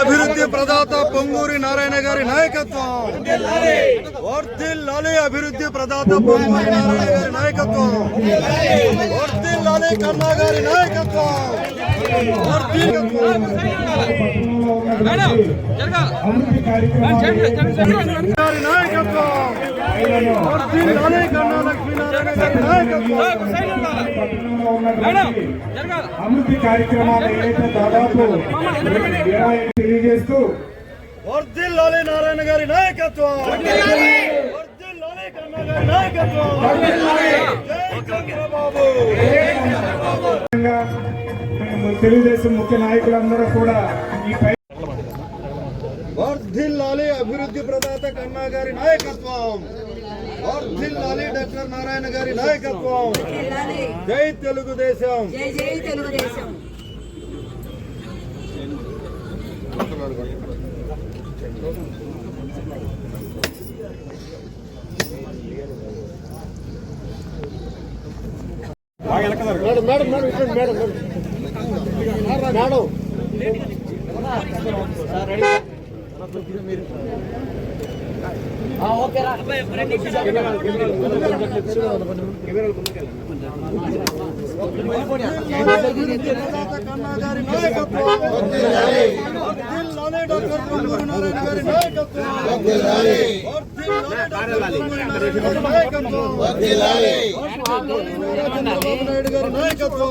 అభివృద్ధి ప్రదాత పొంగూరి నారాయణ గారి నాయకత్వం. వర్ధిల్లాలి. అభివృద్ధి ప్రదాత పొంగూరి నారాయణ గారి నాయకత్వం. వర్ధిల్లాలి కన్నా గారి నాయకత్వం. వర్ధిల్లాలి. అభివృద్ధి కార్యక్రమాలు ఏదైతే దాదాపు తెలియజేస్తూ వర్ధిల్లాలి నారాయణ గారి నాయకత్వం. తెలుగుదేశం ముఖ్య నాయకులందరూ కూడా ఈ పై వర్ధిల్లాలి అభివృద్ధి ప్రదాత కన్నా గారి నాయకత్వం వర్ధిల్లాలి డాక్టర్ నారాయణ గారి నాయకత్వం. జై తెలుగుదేశం జై జై తెలుగుదేశం అభివృద్ధి ప్రదాత కన్నా గారి నాయకత్వం.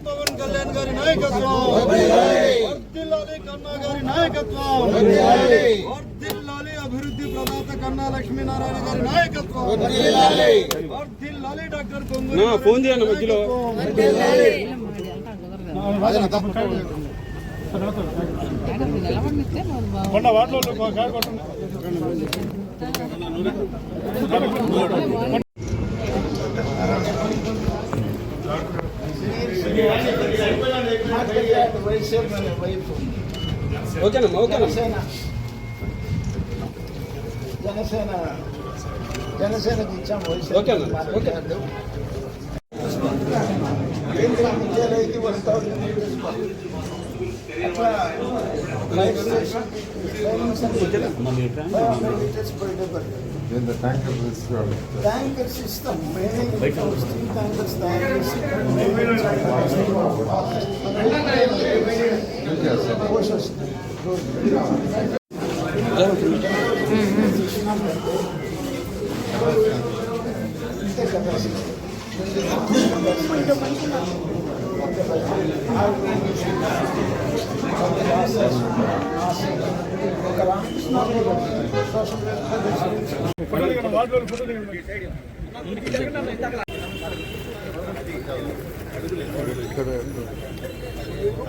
పవన్ కళ్యాణ్ గారి నాయకత్వం వర్ధిల్లాలి కన్నా గారి నాయకత్వం. వర్ధిల్లాలి అభివృద్ధి ప్రదాత కన్నా లక్ష్మీనారాయణ గారి నాయకత్వం. వర్ధిల్లాలి డాక్టర్ పొంగూరు ఫోన్ చేయండి మధ్యలో ఓకేనమ్మా ఓకేనమ్మా జనసేన జనసేనకి ఇచ్చాము ఓకే అన్న, ఓకే. కేంద్ర విద్యాలయకి వస్తావు అట్లా ఫైవ్ స్టేషన్ ట్యాంకర్స్ ఇస్తాం మేమే స్టీల్ ట్యాంకర్స్ తయారు చేసి పోషిస్తాం ఇంతే కదా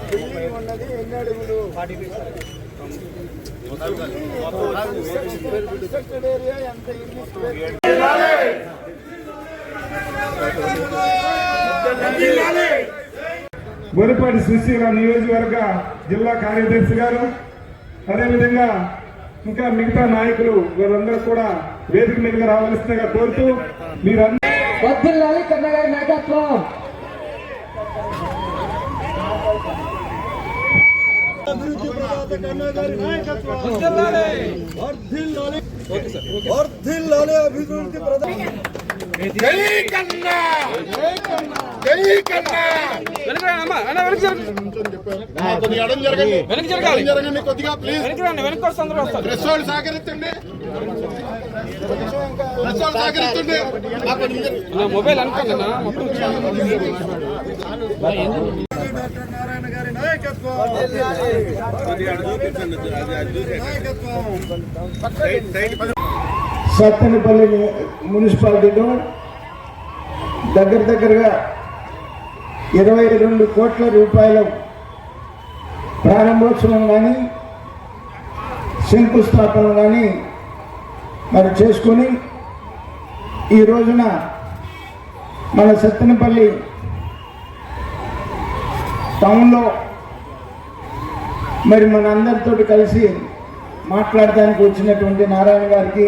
బిల్డింగ్ ఉన్నది ఎన్ని అడుగులు ఏరియా ఎంత గొరిపాటి సుశీల నియోజకవర్గ జిల్లా కార్యదర్శి గారు అదేవిధంగా ఇంకా మిగతా నాయకులు వీరందరూ కూడా వేదిక మీదకి రావాల్సిందిగా కోరుతూ మీరందరూ వర్ధిల్లాలి కన్నగారి నాయకత్వం. అభివృద్ధి ప్రదాత కన్నా గారి నాయకత్వం వర్ధిల్లాలి వర్ధిల్లాలి అభివృద్ధి ప్రదాత డాక్టర్ నారాయణ గారి నాయకత్వం నాయకత్వం సత్తెనపల్లి మున్సిపాలిటీలో దగ్గర దగ్గరగా ఇరవై రెండు కోట్ల రూపాయల ప్రారంభోత్సవం కానీ శంకుస్థాపన కానీ మరి చేసుకొని ఈ రోజున మన సత్తెనపల్లి టౌన్లో మరి మన అందరితో కలిసి మాట్లాడడానికి వచ్చినటువంటి నారాయణ గారికి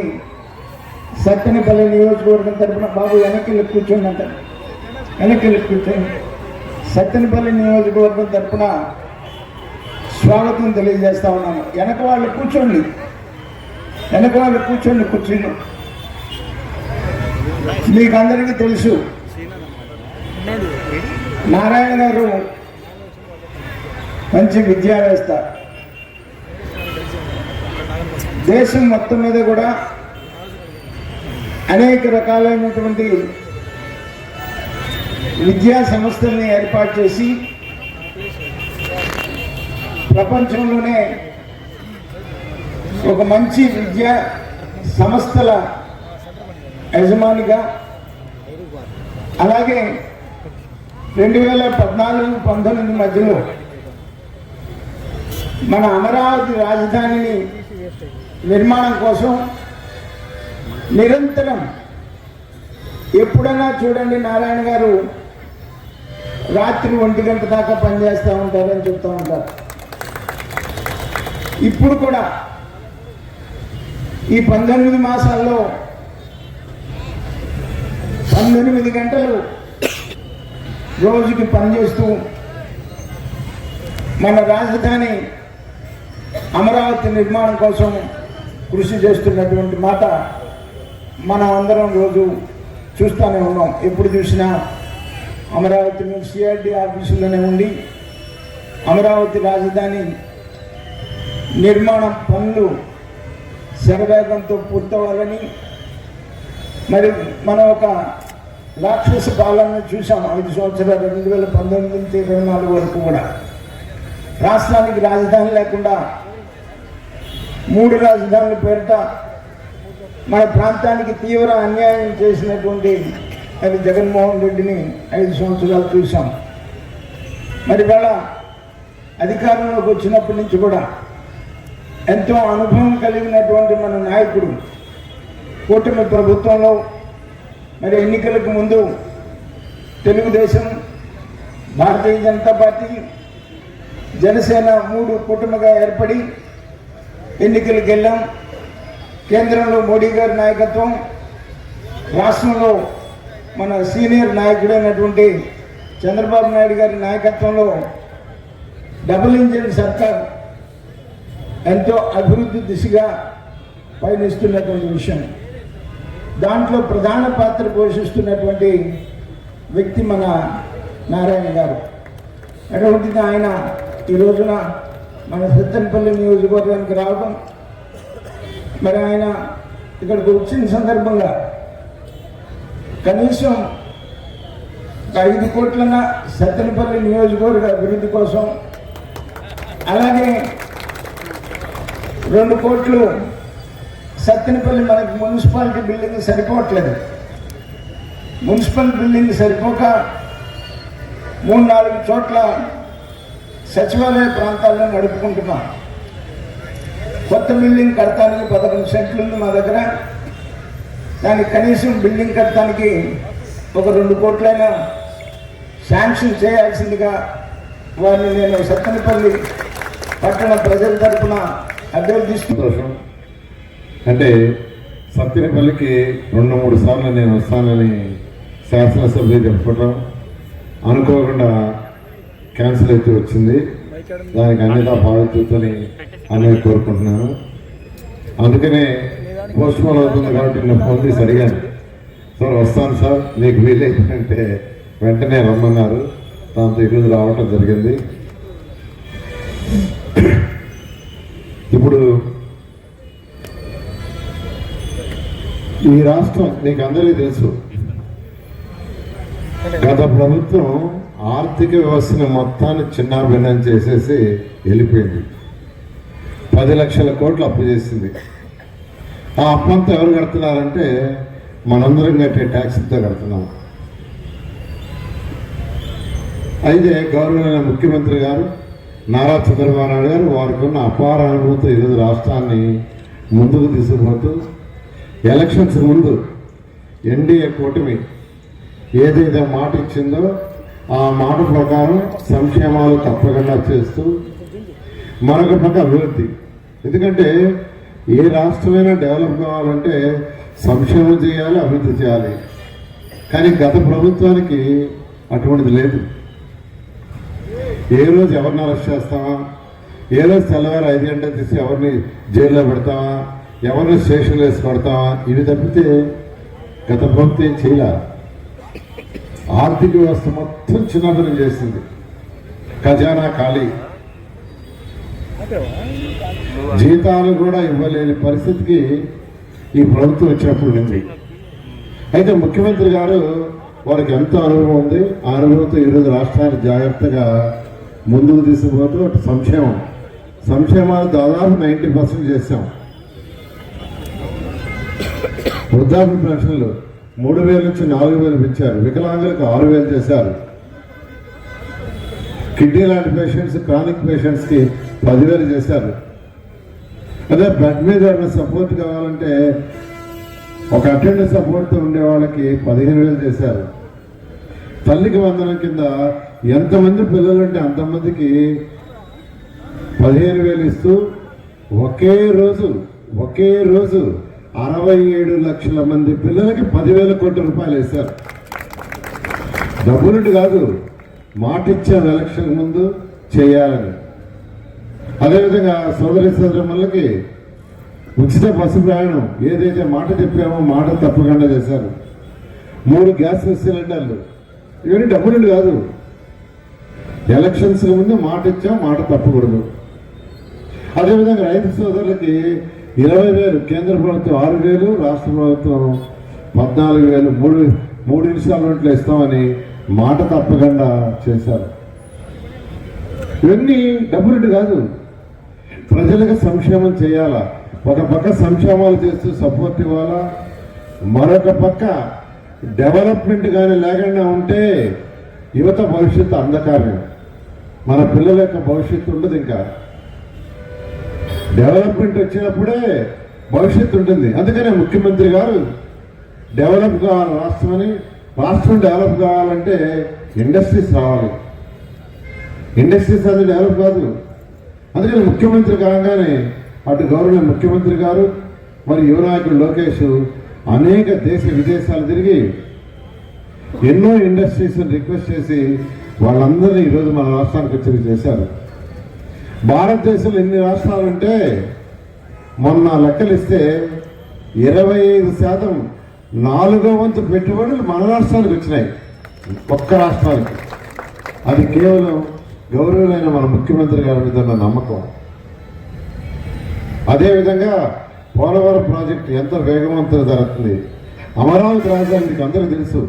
సత్తెనపల్లి నియోజకవర్గం తరఫున బాబు వెనక్కి కూర్చోండి అంటారు. కూర్చోండి. సత్తెనపల్లి నియోజకవర్గం తరపున స్వాగతం తెలియజేస్తా ఉన్నాను వెనక వాళ్ళు కూర్చోండి. వెనక వాళ్ళు కూర్చోండి కూర్చుని మీకు అందరికీ తెలుసు నారాయణ గారు మంచి విద్యావేత్త. దేశం మొత్తం మీద కూడా అనేక రకాలైనటువంటి విద్యా సంస్థల్ని ఏర్పాటు చేసి ప్రపంచంలోనే ఒక మంచి విద్యా సంస్థల యజమానిగా అలాగే రెండు వేల పద్నాలుగు పంతొమ్మిది మధ్యలో మన అమరావతి రాజధానిని నిర్మాణం కోసం నిరంతరం. ఎప్పుడన్నా చూడండి నారాయణ గారు రాత్రి ఒంటి గంట దాకా పనిచేస్తూ ఉంటారని చెప్తూ ఉంటారు. ఇప్పుడు కూడా ఈ పంతొమ్మిది మాసాల్లో పంతొమ్మిది గంటలు రోజుకి పనిచేస్తూ మన రాజధాని అమరావతి నిర్మాణం కోసం కృషి చేస్తున్నటువంటి మాట మనం అందరం రోజు చూస్తూనే ఉన్నాం. ఎప్పుడు చూసినా అమరావతి సిఆర్డి ఆఫీసులోనే ఉండి అమరావతి రాజధాని నిర్మాణం పనులు శరవేగంతో పూర్తవ్వాలని మరి మనం ఒక రాక్షస పాలన చూసాం ఐదు సంవత్సరాలు రెండు వేల పంతొమ్మిది నుంచి ఇరవై నాలుగు వరకు కూడా. రాష్ట్రానికి రాజధాని లేకుండా మూడు రాజధానుల పేరిట మన ప్రాంతానికి తీవ్ర అన్యాయం చేసినటువంటి మరి జగన్మోహన్ రెడ్డిని ఐదు సంవత్సరాలు చూసాం మరి వాళ్ళ అధికారంలోకి వచ్చినప్పటి నుంచి కూడా ఎంతో అనుభవం కలిగినటువంటి మన నాయకుడు కూటమి ప్రభుత్వంలో మరి ఎన్నికలకు ముందు తెలుగుదేశం భారతీయ జనతా పార్టీ జనసేన మూడు కూటమిగా ఏర్పడి ఎన్నికలకు వెళ్ళాం. కేంద్రంలో మోడీ గారి నాయకత్వం రాష్ట్రంలో మన సీనియర్ నాయకుడైనటువంటి చంద్రబాబు నాయుడు గారి నాయకత్వంలో డబుల్ ఇంజిన్ సర్కార్ ఎంతో అభివృద్ధి దిశగా పయనిస్తున్నటువంటి విషయం. దాంట్లో ప్రధాన పాత్ర పోషిస్తున్నటువంటి వ్యక్తి మన నారాయణ గారు. అటువంటిది ఆయన ఈ రోజున మన సత్తెనపల్లి నియోజకవర్గానికి రావడం మరి ఆయన ఇక్కడికి వచ్చిన సందర్భంగా కనీసం ఐదు కోట్లన్న సత్తెనపల్లి నియోజకవర్గ అభివృద్ధి కోసం అలాగే రెండు కోట్లు సత్తెనపల్లి మనకి మున్సిపాలిటీ బిల్డింగ్ సరిపోవట్లేదు. మున్సిపల్ బిల్డింగ్ సరిపోక మూడు నాలుగు చోట్ల సచివాలయ ప్రాంతాల్లో నడుపుకుంటున్నాం. కొత్త బిల్డింగ్ కడతానికి పదకొండు సెంట్లు ఉంది మా దగ్గర. దానికి కనీసం బిల్డింగ్ కట్టడానికి ఒక రెండు కోట్లైనా శాంక్షన్ చేయాల్సిందిగా వారిని నేను సత్తనపల్లి పట్టణ ప్రజల తరఫున అభ్యర్థిస్తూ అంటే సత్యనపల్లికి రెండు మూడు సార్లు నేను వస్తానని శాసనసభ్యులు చెప్పడం అనుకోకుండా క్యాన్సిల్ అయితే వచ్చింది. దానికి అన్నిగా బాధితులని అనేది కోరుకుంటున్నాను. అందుకనే పోస్ట్ పోన్ అవుతుంది కాబట్టి నేను ఫోన్ చేసి అడిగాను. సార్ వస్తాను సార్. మీకు వీలైతే వెంటనే రమ్మన్నారు. దాంతో ఈరోజు రావటం జరిగింది. ఇప్పుడు ఈ రాష్ట్రం నీకు అందరికీ తెలుసు. గత ప్రభుత్వం ఆర్థిక వ్యవస్థను మొత్తాన్ని చిన్నాభిన్నం చేసేసి వెళ్ళిపోయింది. పది లక్షల కోట్లు అప్పు చేసింది. ఆ అప్పంతా ఎవరు కడుతున్నారంటే మనందరం కట్టే ట్యాక్స్తో కడుతున్నాం. అయితే గౌరవమైన ముఖ్యమంత్రి గారు నారా చంద్రబాబు నాయుడు గారు వారికి ఉన్న అపార అనుభూతి ఈరోజు రాష్ట్రాన్ని ముందుకు తీసుకుపోతూ ఎలక్షన్స్ ముందు ఎన్డీఏ కూటమి ఏదైతే మాట ఇచ్చిందో ఆ మాట ప్రకారం సంక్షేమాలు తప్పకుండా చేస్తూ మరొక పక్క అభివృద్ధి. ఎందుకంటే ఏ రాష్ట్రమైనా డెవలప్ కావాలంటే సంక్షేమం చేయాలి అభివృద్ధి చేయాలి. కానీ గత ప్రభుత్వానికి అటువంటిది లేదు. ఏ రోజు ఎవరిని అరెస్ట్ చేస్తావా ఏ రోజు తెల్లవారు ఐదు గంటలు తీసి ఎవరిని జైల్లో పెడతావా ఎవరిని స్టేషన్లో వేసి కొడతామా ఇవి తప్పితే గత ప్రభుత్వం ఏం చేయలే. ఆర్థిక వ్యవస్థ మొత్తం చిన్నతనం చేసింది. ఖజానా ఖాళీ. జీతాలు కూడా ఇవ్వలేని పరిస్థితికి ఈ ప్రభుత్వం వచ్చినప్పుడు ఉంది. అయితే ముఖ్యమంత్రి గారు వారికి ఎంతో అనుభవం ఉంది. ఆ అనుభవంతో ఈరోజు రాష్ట్రాన్ని జాగ్రత్తగా ముందుకు తీసుకుపోతూ అటు సంక్షేమం. సంక్షేమాలు దాదాపు నైంటీ పర్సెంట్ చేశాం. వృద్ధాప్య పెన్షన్లు మూడు వేల నుంచి నాలుగు వేలు పెంచారు. వికలాంగులకు ఆరు వేలు చేశారు. కిడ్నీ లాంటి పేషెంట్స్ క్రానిక్ పేషెంట్స్కి పదివేలు చేశారు. అదే బెడ్ మీద ఏమైనా సపోర్ట్ కావాలంటే ఒక అటెండ్ సపోర్ట్తో ఉండే వాళ్ళకి పదిహేను వేలు చేశారు. తల్లికి వందనం కింద ఎంతమంది పిల్లలు ఉంటే అంతమందికి పదిహేను వేలు ఇస్తూ ఒకే రోజు ఒకే రోజు అరవై ఏడు లక్షల మంది పిల్లలకి పదివేల కోట్ల రూపాయలు వేశారు. డబ్బులుంటి కాదు మాట ఇచ్చాం ఎలక్షన్ ముందు చేయాలని. అదేవిధంగా సోదరి సోదరులకి ఉచిత బస్సు ప్రయాణం ఏదైతే మాట చెప్పామో మాట తప్పకుండా చేశారు. మూడు గ్యాస్ సిలిండర్లు. ఇవన్నీ డబ్బులు కాదు. ఎలక్షన్స్ ముందు మాట ఇచ్చాం మాట తప్పకూడదు. అదేవిధంగా రైతు సోదరులకి ఇరవై వేలు కేంద్ర ప్రభుత్వం ఆరు వేలు రాష్ట్ర ప్రభుత్వం పద్నాలుగు వేలు మూడు మూడు ఇన్స్టాల్మెంట్లు ఇస్తామని మాట తప్పకుండా చేశారు. ఇవన్నీ డబ్బులు కాదు. ప్రజలకు సంక్షేమం చేయాలా? ఒక పక్క సంక్షేమాలు చేస్తూ సపోర్ట్ ఇవ్వాలా? మరొక పక్క డెవలప్మెంట్ కానీ లేకుండా ఉంటే యువత భవిష్యత్తు అంధకారమే. మన పిల్లల యొక్క భవిష్యత్తు ఉండదు ఇంకా. డెవలప్మెంట్ వచ్చినప్పుడే భవిష్యత్తు ఉంటుంది. అందుకనే ముఖ్యమంత్రి గారు డెవలప్ కావాలి రాష్ట్రమని రాష్ట్రం డెవలప్ కావాలంటే ఇండస్ట్రీస్ రావాలి. ఇండస్ట్రీస్ అది డెవలప్ కాదు. అందుకని ముఖ్యమంత్రి కాగానే అటు గౌరవ ముఖ్యమంత్రి గారు మరి యువనాయకుడు లోకేష్ అనేక దేశ విదేశాలు తిరిగి ఎన్నో ఇండస్ట్రీస్ రిక్వెస్ట్ చేసి వాళ్ళందరినీ ఈరోజు మన రాష్ట్రానికి వచ్చి చేశారు. భారతదేశంలో ఎన్ని రాష్ట్రాలు ఉంటే మొన్న లెక్కలిస్తే ఇరవై ఐదు శాతం నాలుగో వంతు పెట్టుబడులు మన రాష్ట్రానికి వచ్చినాయి. ఒక్క రాష్ట్రానికి. అది కేవలం గౌరవులైన మన ముఖ్యమంత్రి గారి మీద ఉన్న నమ్మకం. అదేవిధంగా పోలవరం ప్రాజెక్టు ఎంత వేగవంతం జరుగుతుంది. అమరావతి రాజధాని మీకు తెలుసు.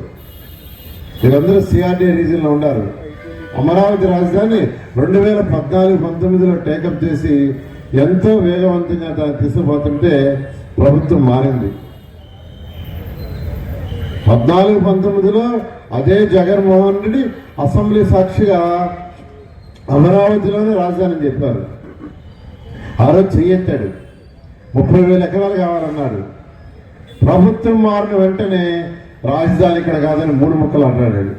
మీరందరూ సిఆర్డీ రీజన్లో ఉన్నారు. అమరావతి రాజధాని రెండు వేల పద్నాలుగు పంతొమ్మిదిలో టేకప్ చేసి ఎంతో వేగవంతంగా దాన్ని తీసుకుపోతుంటే ప్రభుత్వం మారింది. పద్నాలుగు పంతొమ్మిదిలో అదే జగన్మోహన్ రెడ్డి అసెంబ్లీ సాక్షిగా అమరావతిలోనే రాజధాని చెప్పారు. ఆ రోజు చెయ్యెత్తాడు. ముప్పై వేల ఎకరాలు కావాలన్నాడు. ప్రభుత్వం మారిన వెంటనే రాజధాని ఇక్కడ కాదని మూడు ముక్కలు అన్నాడు.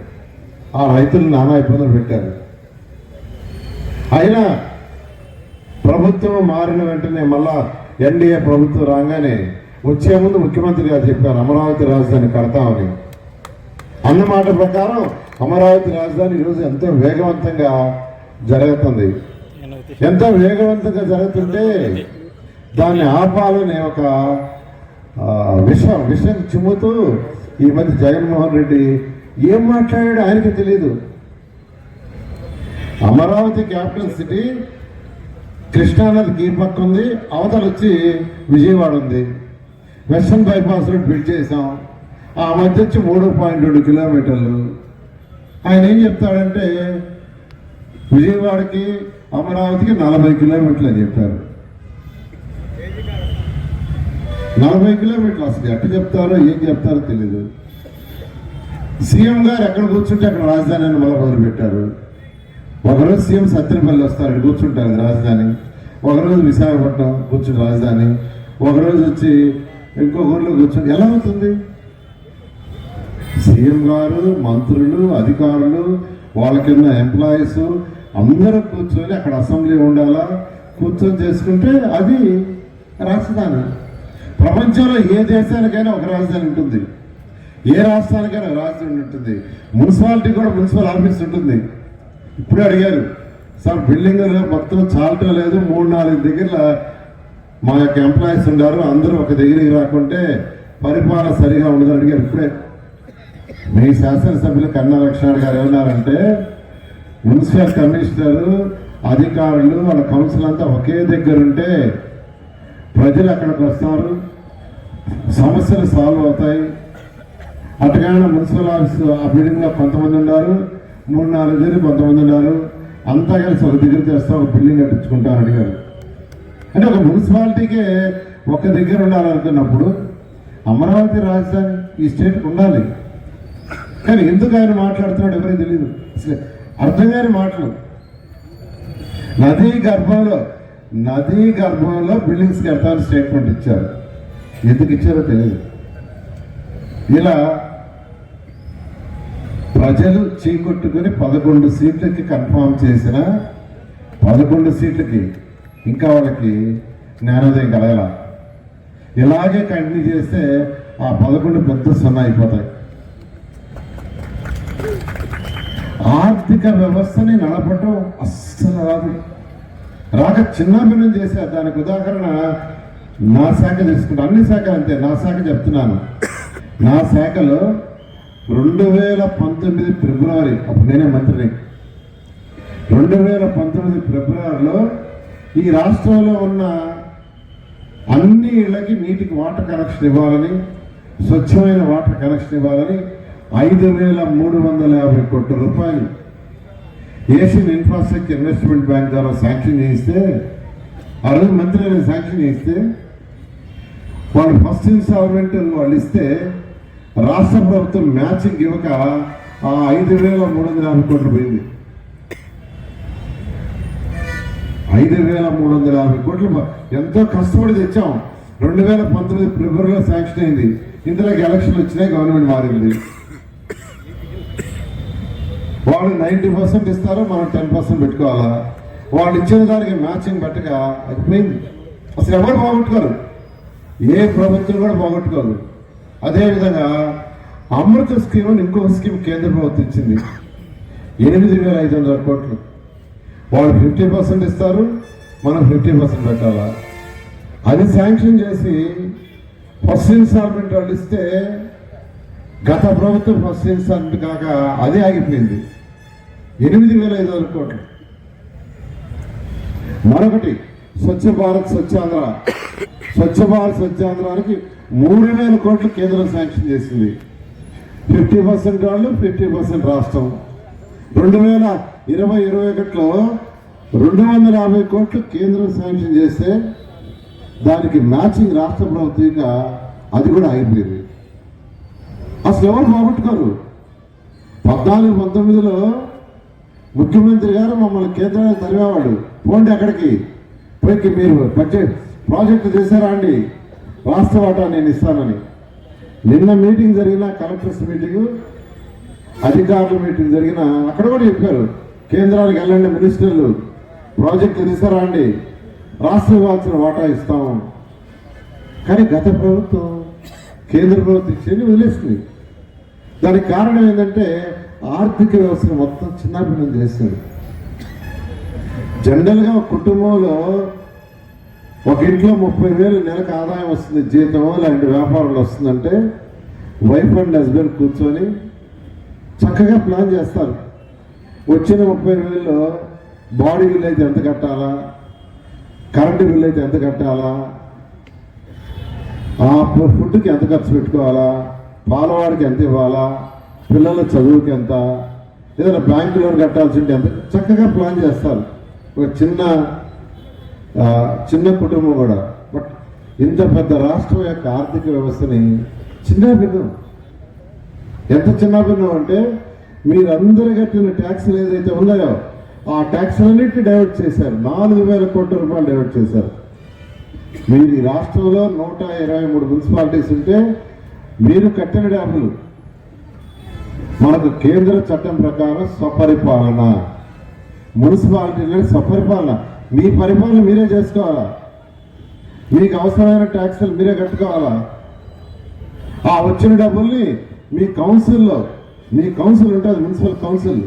ఆ రైతులు నానా ఇబ్బందులు పెట్టారు. అయినా ప్రభుత్వం మారిన వెంటనే మళ్ళా ఎన్డీఏ ప్రభుత్వం రాగానే వచ్చే ముందు ముఖ్యమంత్రి గారు చెప్పారు అమరావతి రాజధాని కడతామని అన్నమాట ప్రకారం అమరావతి రాజధాని ఈరోజు ఎంతో వేగవంతంగా జరుగుతుంది. ఎంతో వేగవంతంగా జరుగుతుంటే దాన్ని ఆపాలనే ఒక విషం విషం చిమ్ముతూ ఈ మధ్య జగన్మోహన్ రెడ్డి ఏం మాట్లాడాడో ఆయనకి తెలియదు అమరావతి క్యాపిటల్ సిటీ కృష్ణానదికి ఈ పక్క ఉంది అవతల వచ్చి విజయవాడ ఉంది. వెస్టర్న్ బైపాస్ రోడ్ బిల్డ్ చేసాం ఆ మధ్య వచ్చి మూడు పాయింట్ రెండు కిలోమీటర్లు. ఆయన ఏం చెప్తాడంటే విజయవాడకి అమరావతికి నలభై కిలోమీటర్లు అని చెప్పారు. నలభై కిలోమీటర్లు అసలు ఎట్ట చెప్తారో ఏం చెప్తారో తెలియదు సీఎం గారు ఎక్కడ కూర్చుంటే అక్కడ రాజధాని అని మొదలు పెట్టారు ఒకరోజు సీఎం సత్యనపల్లి వస్తారు ఇక్కడ కూర్చుంటారు రాజధాని. ఒకరోజు విశాఖపట్నం కూర్చుని రాజధాని. ఒకరోజు వచ్చి ఇంకో ఊర్లో కూర్చుని ఎలా అవుతుంది? సీఎం గారు మంత్రులు అధికారులు వాళ్ళ కింద ఎంప్లాయీస్ అందరూ కూర్చొని అక్కడ అసెంబ్లీ ఉండాలా కూర్చొని చేసుకుంటే అది రాజధాని. ప్రపంచంలో ఏ దేశానికైనా ఒక రాజధాని ఉంటుంది. ఏ రాష్ట్రానికైనా రాజధాని ఉంటుంది. మున్సిపాలిటీ కూడా మున్సిపల్ ఆఫీస్ ఉంటుంది. ఇప్పుడే అడిగారు సార్ బిల్డింగ్ మొత్తం చాలటం లేదు మూడు నాలుగు దగ్గర మా యొక్క ఎంప్లాయీస్ ఉన్నారు అందరూ ఒక దగ్గరికి రాకుంటే పరిపాలన సరిగా ఉండదు అడిగారు ఇప్పుడే. మీ శాసనసభ్యులు కన్నా లక్ష్మణ్ గారు ఏమన్నారంటే మున్సిపల్ కమిషనరు అధికారులు వాళ్ళ కౌన్సిల్ అంతా ఒకే దగ్గర ఉంటే ప్రజలు అక్కడికి వస్తారు. సమస్యలు సాల్వ్ అవుతాయి. అటుకైనా మున్సిపల్ ఆఫీస్ ఆ బిల్డింగ్లో కొంతమంది ఉన్నారు. మూడు నాలుగు దగ్గర కొంతమంది ఉన్నారు. అంతా కలిసి ఒక దగ్గర తెస్తా ఒక బిల్డింగ్ కట్టించుకుంటారు అడిగారు. అంటే ఒక మున్సిపాలిటీకే ఒక దగ్గర ఉండాలనుకున్నప్పుడు అమరావతి రాజధాని ఈ స్టేట్కి ఉండాలి. కానీ ఎందుకు ఆయన మాట్లాడుతున్నాడు ఎవరికి తెలియదు అర్థం కాని మాటలు. నదీ గర్భంలో నదీ గర్భంలో బిల్డింగ్స్ కడతామని స్టేట్మెంట్ ఇచ్చారు. ఎందుకు ఇచ్చారో తెలియదు. ఇలా ప్రజలు చీకొట్టుకుని పదకొండు సీట్లకి కన్ఫామ్ చేసిన పదకొండు సీట్లకి ఇంకా వాళ్ళకి జ్ఞానోదయం కలగల. ఇలాగే కంటిన్యూ చేస్తే ఆ పదకొండు పెద్ద సున్నా అయిపోతాయి. ఆర్థిక వ్యవస్థని నడపటం అస్సలు రాదు. రాక చిన్నాభిన్నం చేశారు. దానికి ఉదాహరణ నా శాఖ తీసుకుంటా. అన్ని శాఖలు అంతే. నా శాఖ చెప్తున్నాను. నా శాఖలో రెండు వేల పంతొమ్మిది ఫిబ్రవరి అప్పుడు నేనే మంత్రిని. రెండు వేల పంతొమ్మిది ఫిబ్రవరిలో ఈ రాష్ట్రంలో ఉన్న అన్ని ఇళ్ళకి నీటికి వాటర్ కనెక్షన్ ఇవ్వాలని స్వచ్ఛమైన వాటర్ కనెక్షన్ ఇవ్వాలని ఐదు వేల మూడు వందల యాభై కోట్ల రూపాయలు. ఏషియన్ ఇన్ఫ్రాస్ట్రక్చర్ ఇన్వెస్ట్మెంట్ బ్యాంక్ ద్వారా శాంక్షన్ చేయిస్తే ఆ రోజు మంత్రి గారు శాంక్షన్ చేయిస్తే వాళ్ళు ఫస్ట్ ఇన్స్టాల్మెంట్ వాళ్ళు ఇస్తే రాష్ట్ర ప్రభుత్వం మ్యాచింగ్ ఇవ్వక ఆ ఐదు వేల మూడు వందల యాభై కోట్లు పోయింది. ఐదు వేల మూడు వందల యాభై కోట్లు ఎంతో కష్టపడి తెచ్చాం. రెండు వేల పంతొమ్మిది ఫిబ్రవరిలో శాంక్షన్ అయింది. ఇందులోకి ఎలక్షన్లు వచ్చినాయి గవర్నమెంట్ మారింది. వాళ్ళు నైంటీ పర్సెంట్ ఇస్తారు మనం టెన్ పర్సెంట్ పెట్టుకోవాలా? వాళ్ళు ఇచ్చిన దానికి మ్యాచింగ్ పెట్టక అయిపోయింది అసలు ఎవరు పోగొట్టుకోరు? ఏ ప్రభుత్వం కూడా పోగొట్టుకోరు. అదేవిధంగా అమృత స్కీమ్ అని ఇంకో స్కీమ్ కేంద్ర ప్రభుత్వం ఇచ్చింది. ఎనిమిది వేల ఐదు వందల కోట్లు. వాళ్ళు ఫిఫ్టీ పర్సెంట్ ఇస్తారు మనం ఫిఫ్టీ పర్సెంట్ పెట్టాలా? అది శాంక్షన్ చేసి ఫస్ట్ ఇన్స్టాల్మెంట్ వాళ్ళు ఇస్తే గత ప్రభుత్వం ఫస్ట్ ఇన్స్టాల్మెంట్ కాక అదే ఆగిపోయింది. ఎనిమిది వేల ఐదు వందల కోట్లు. మరొకటి స్వచ్ఛ భారత్ స్వచ్ఛాంధ్ర. స్వచ్ఛ భారత్ స్వచ్ఛాంధ్రానికి మూడు వేల కోట్లు కేంద్రం శాంక్షన్ చేసింది. ఫిఫ్టీ పర్సెంట్ వాళ్ళు ఫిఫ్టీ పర్సెంట్ రాష్ట్రం. రెండు వేల ఇరవై ఇరవై ఒకటిలో రెండు వందల యాభై కోట్లు కేంద్రం శాంక్షన్ చేస్తే దానికి మ్యాచింగ్ రాష్ట్ర ప్రభుత్వంగా అది కూడా అయిపోయింది. అసలు ఎవరు పోగొట్టుకోరు పద్నాలుగు పంతొమ్మిదిలో ముఖ్యమంత్రి గారు మమ్మల్ని కేంద్రానికి తరివేవాడు పోండి అక్కడికి. పోయి మీరు బడ్జెట్ ప్రాజెక్టు చేశారా అండి? రాష్ట్ర వాటా నేను ఇస్తానని. నిన్న మీటింగ్ జరిగిన కలెక్టర్స్ మీటింగ్ అధికారుల మీటింగ్ జరిగిన అక్కడ కూడా చెప్పారు. కేంద్రానికి వెళ్ళండి మినిస్టర్లు ప్రాజెక్టు తీసారా అండి? రాష్ట్ర ఇవ్వాల్సిన వాటా ఇస్తాము కానీ గత ప్రభుత్వం కేంద్ర ప్రభుత్వం ఇచ్చేది వదిలేసింది. దానికి కారణం ఏంటంటే ఆర్థిక వ్యవస్థను మొత్తం చిన్నాభిన్నం చేశారు. జనరల్గా కుటుంబంలో ఒక ఇంట్లో ముప్పై వేలు నెలకు ఆదాయం వస్తుంది జీతమో లాంటి వ్యాపారంలో వస్తుందంటే వైఫ్ అండ్ హస్బెండ్ కూర్చొని చక్కగా ప్లాన్ చేస్తారు. వచ్చిన ముప్పై వేలలో బాడీ బిల్ అయితే ఎంత కట్టాలా? కరెంటు బిల్ అయితే ఎంత కట్టాలా? ఆ ఫుడ్కి ఎంత ఖర్చు పెట్టుకోవాలా? పాలవాడికి ఎంత ఇవ్వాలా? పిల్లల చదువుకి ఎంత ఏదైనా బ్యాంక్ లోన్ కట్టాల్సి ఉంటే ఎంత చక్కగా ప్లాన్ చేస్తారు. ఒక చిన్న చిన్న కుటుంబం కూడా. బట్ ఇంత పెద్ద రాష్ట్రం యొక్క ఆర్థిక వ్యవస్థని చిన్న భిన్నం. ఎంత చిన్న భిన్నం అంటే మీరందరూ కట్టిన ట్యాక్స్లు ఏదైతే ఉన్నాయో ఆ ట్యాక్స్లన్నింటినీ డైవర్ట్ చేశారు. నాలుగు వేల కోట్ల రూపాయలు డైవర్ట్ చేశారు. మీరు ఈ రాష్ట్రంలో నూట ఇరవై మూడు మున్సిపాలిటీస్ ఉంటే మీరు కట్టిన డ్యాములు మనకు కేంద్ర చట్టం ప్రకారం స్వపరిపాలన. మున్సిపాలిటీలో స్వపరిపాలన. మీ పరిపాలన మీరే చేసుకోవాలా? మీకు అవసరమైన ట్యాక్సులు మీరే కట్టుకోవాలా? ఆ వచ్చిన డబ్బుల్ని మీ కౌన్సిల్లో మీ కౌన్సిల్ ఉంటుంది municipal council.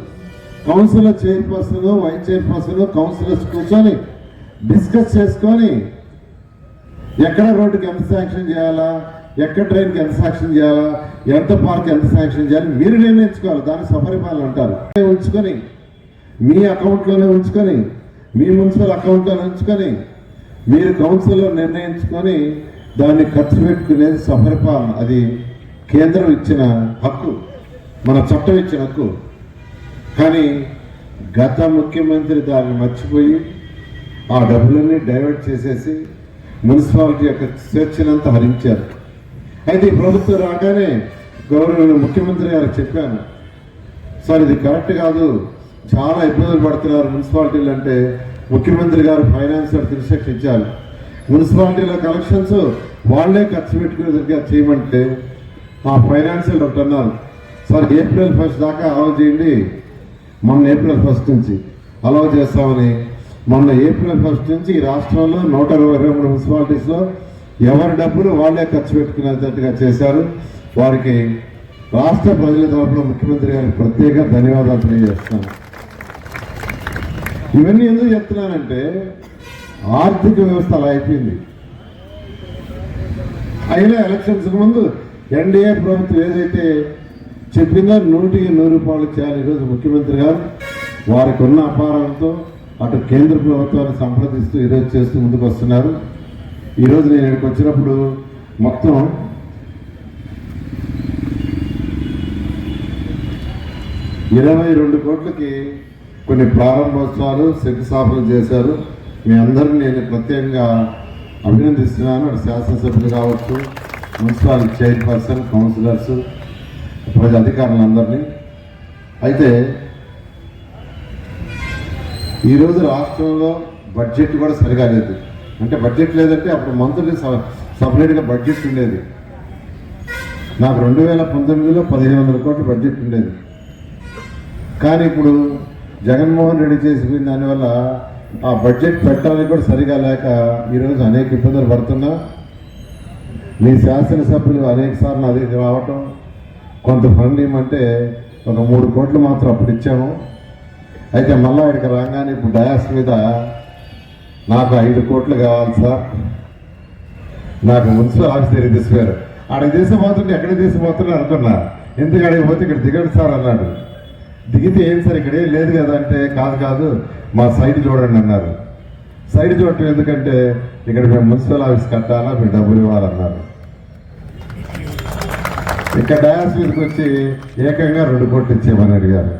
Council chairperson vice chairperson councillors కూర్చొని డిస్కస్ చేసుకొని ఎక్కడ రోడ్డుకి ఎంత శాంక్షన్ చేయాలా? ఎక్కడ ట్రైన్కి ఎంత శాంక్షన్ చేయాలా ఎంత పార్క్ ఎంత శాంక్షన్ చేయాలి మీరు నిర్ణయించుకోవాలి. దాన్ని సపరిపాలన అంటారు. ఉంచుకొని మీ అకౌంట్లోనే ఉంచుకొని మీ మున్సిపల్ అకౌంట్లోనే ఉంచుకొని మీరు కౌన్సిల్లో నిర్ణయించుకొని దాన్ని ఖర్చు పెట్టుకునేది సపరిపాలన. అది కేంద్రం ఇచ్చిన హక్కు మన చట్టం ఇచ్చిన హక్కు. కానీ గత ముఖ్యమంత్రి దాన్ని మర్చిపోయి ఆ డబ్బులన్నీ డైవర్ట్ చేసేసి మున్సిపాలిటీ యొక్క స్వేచ్ఛనంతా హరించారు. అయితే ఈ ప్రభుత్వం రాగానే గవర్నర్ ముఖ్యమంత్రి గారు చెప్పాను సార్ ఇది కరెక్ట్ కాదు. చాలా ఇబ్బందులు పడుతున్నారు మున్సిపాలిటీలు అంటే. ముఖ్యమంత్రి గారు ఫైనాన్స్ ఇన్స్ట్రక్షన్ ఇచ్చారు. మున్సిపాలిటీల కలెక్షన్స్ వాళ్ళే ఖర్చు పెట్టుకునే దగ్గర చేయమంటే ఆ ఫైనాన్షియల్ డాక్టర్ అన్నారు. సార్ ఏప్రిల్ ఫస్ట్ దాకా అలౌ చేయండి. మొన్న ఏప్రిల్ ఫస్ట్ నుంచి అలౌ చేస్తామని. మొన్న ఏప్రిల్ ఫస్ట్ నుంచి ఈ రాష్ట్రంలో నూట ఇరవై రెండు మున్సిపాలిటీస్లో ఎవరి డబ్బులు వాళ్ళే ఖర్చు పెట్టుకునేటట్టుగా చేశారు. వారికి రాష్ట్ర ప్రజల తరఫున ముఖ్యమంత్రి గారికి ప్రత్యేక ధన్యవాదాలు తెలియజేస్తాను ఇవన్నీ ఎందుకు చెప్తున్నానంటే ఆర్థిక వ్యవస్థ అలా అయిపోయింది. అయినా ఎలక్షన్స్ ముందు ఎన్డీఏ ప్రభుత్వం ఏదైతే చెప్పిందో నూటికి నూరు రూపాయలు చేయాలి ఈరోజు ముఖ్యమంత్రి గారు వారికి ఉన్న అపారంతో అటు కేంద్ర ప్రభుత్వాన్ని సంప్రదిస్తూ ఈరోజు చేస్తూ ముందుకు వస్తున్నారు ఈరోజు నేను ఇక్కడికి వచ్చినప్పుడు మొత్తం ఇరవై రెండు కోట్లకి కొన్ని ప్రారంభోత్సవాలు శంకుస్థాపన చేశారు. మీ అందరిని నేను ప్రత్యేకంగా అభినందిస్తున్నాను. అటు శాసనసభ్యులు కావచ్చు మున్సిపాలిటీ చైర్పర్సన్ కౌన్సిలర్స్ ప్రజా అధికారులందరినీ. అయితే ఈరోజు రాష్ట్రంలో బడ్జెట్ కూడా సరిగా లేదు. అంటే బడ్జెట్ లేదంటే అప్పుడు మంత్లీ సపరేట్గా బడ్జెట్ ఉండేది. నాకు రెండు వేల పంతొమ్మిదిలో పదిహేను వందల కోట్ల బడ్జెట్ ఉండేది. కానీ ఇప్పుడు జగన్మోహన్ రెడ్డి చేసిపోయిన దానివల్ల ఆ బడ్జెట్ పెట్టడానికి కూడా సరిగా లేక ఈరోజు అనేక ఇబ్బందులు పడుతున్నా. మీ శాసనసభ్యులు అనేక సార్లు అది రావటం కొంత ఫండ్ ఇవ్వమంటే ఒక మూడు కోట్లు మాత్రం అప్పుడు ఇచ్చాము. అయితే మళ్ళా ఇక్కడికి రాగానే ఇప్పుడు డయాస్ మీద నాకు ఐదు కోట్లు కావాలి సార్. నాకు మున్సిపల్ ఆఫీస్ తీసుకున్నారు తీసుకుపోయారు ఆడికి తీసుకుపోతుంటే ఎక్కడ తీసుకుపోతున్నా అనుకున్నా. ఎందుకు అడిగి పోతే ఇక్కడ దిగండి సార్ అన్నాడు. దిగితే ఏం సార్ ఇక్కడ ఏం లేదు కదా అంటే కాదు కాదు మా సైడ్ చూడండి అన్నారు. సైడ్ చూడటం ఎందుకంటే ఇక్కడ మేము మున్సిపల్ ఆఫీస్ కట్టాలా మీరు డబ్బులు ఇవ్వాలన్నారు. ఇక్కడ డయాస్ మీదకి వచ్చి ఏకంగా రెండు కోట్లు ఇచ్చేయమని అడిగారు.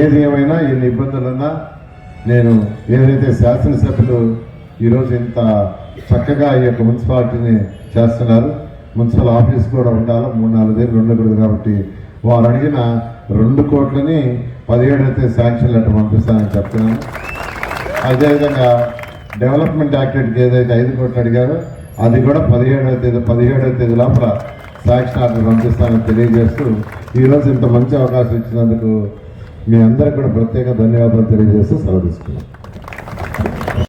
ఏది ఏమైనా ఎన్ని ఇబ్బందులున్నా నేను ఏదైతే శాసనసభ్యులు ఈరోజు ఇంత చక్కగా ఈ యొక్క మున్సిపాలిటీని చేస్తున్నారు మున్సిపల్ ఆఫీస్ కూడా ఉండాలి మూడు నాలుగు వేలు ఉండకూడదు కాబట్టి వారు అడిగిన రెండు కోట్లని పదిహేడు అయితే శాంక్షన్ లెటర్ పంపిస్తానని చెప్తున్నాను. అదేవిధంగా డెవలప్మెంట్ యాక్టెడ్కి ఏదైతే ఐదు కోట్లు అడిగారో అది కూడా పదిహేడవ తేదీ పదిహేడవ తేదీ లోపల శాంక్షన్ ఆర్డర్ పంపిస్తానని తెలియజేస్తూ ఈరోజు ఇంత మంచి అవకాశం ఇచ్చినందుకు మీ అందరికి కూడా ప్రత్యేక ధన్యవాదాలు తెలియజేస్తూ సెలవు తీసుకున్నాను